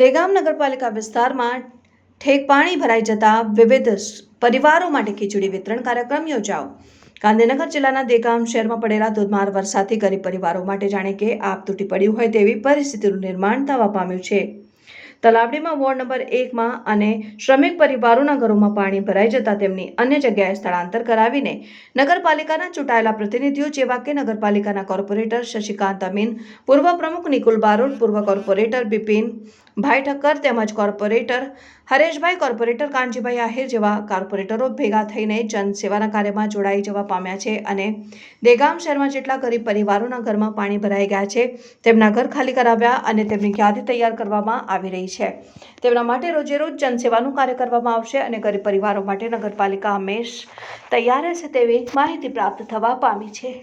દેગામ નગરપાલિકા વિસ્તારમાં ઠેક પાણી ભરાઈ જતા વિવિધ પરિવારો માટે ખીચડી વિતરણ કાર્યક્રમ યોજાઓ ગાંધીનગર જિલ્લાના દેગામ શહેરમાં પડેલા ધોધમાર વરસાદથી ગરીબ પરિવારો માટે જાણે કે આપ તૂટી પડ્યું હોય તેવી પરિસ્થિતિનું નિર્માણ થવા પામ્યું છે. તલાવડીમાં વોર્ડ નંબર એકમાં અને શ્રમિક પરિવારોના ઘરોમાં પાણી ભરાઈ જતા તેમની અન્ય જગ્યાએ સ્થળાંતર કરાવીને નગરપાલિકાના ચૂંટાયેલા પ્રતિનિધિઓ જેવા કે નગરપાલિકાના કોર્પોરેટર શશિકાંત અમીન, પૂર્વ પ્રમુખ નિકુલ બારોટ, પૂર્વ કોર્પોરેટર બિપિન ભાઈ ઠક્કર તેમજ કોર્પોરેટર હરેશભાઈ, કોર્પોરેટર કાનજીભાઈ આહિર જેવા કોર્પોરેટરો ભેગા થઈને જનસેવાના કાર્યમાં જોડાઈ જવા પામ્યા છે અને દેગામ શહેરમાં જેટલા ગરીબ પરિવારોના ઘરમાં પાણી ભરાઈ ગયા છે, તેમના ઘર ખાલી કરાવ્યા અને તેમની યાદી તૈયાર કરવામાં આવી રહી છે. તેમના માટે રોજેરોજ જનસેવાનું કાર્ય કરવામાં આવશે અને ગરીબ પરિવારો માટે નગરપાલિકા હંમેશ તૈયાર રહેશે તેવી માહિતી પ્રાપ્ત થવા પામી છે.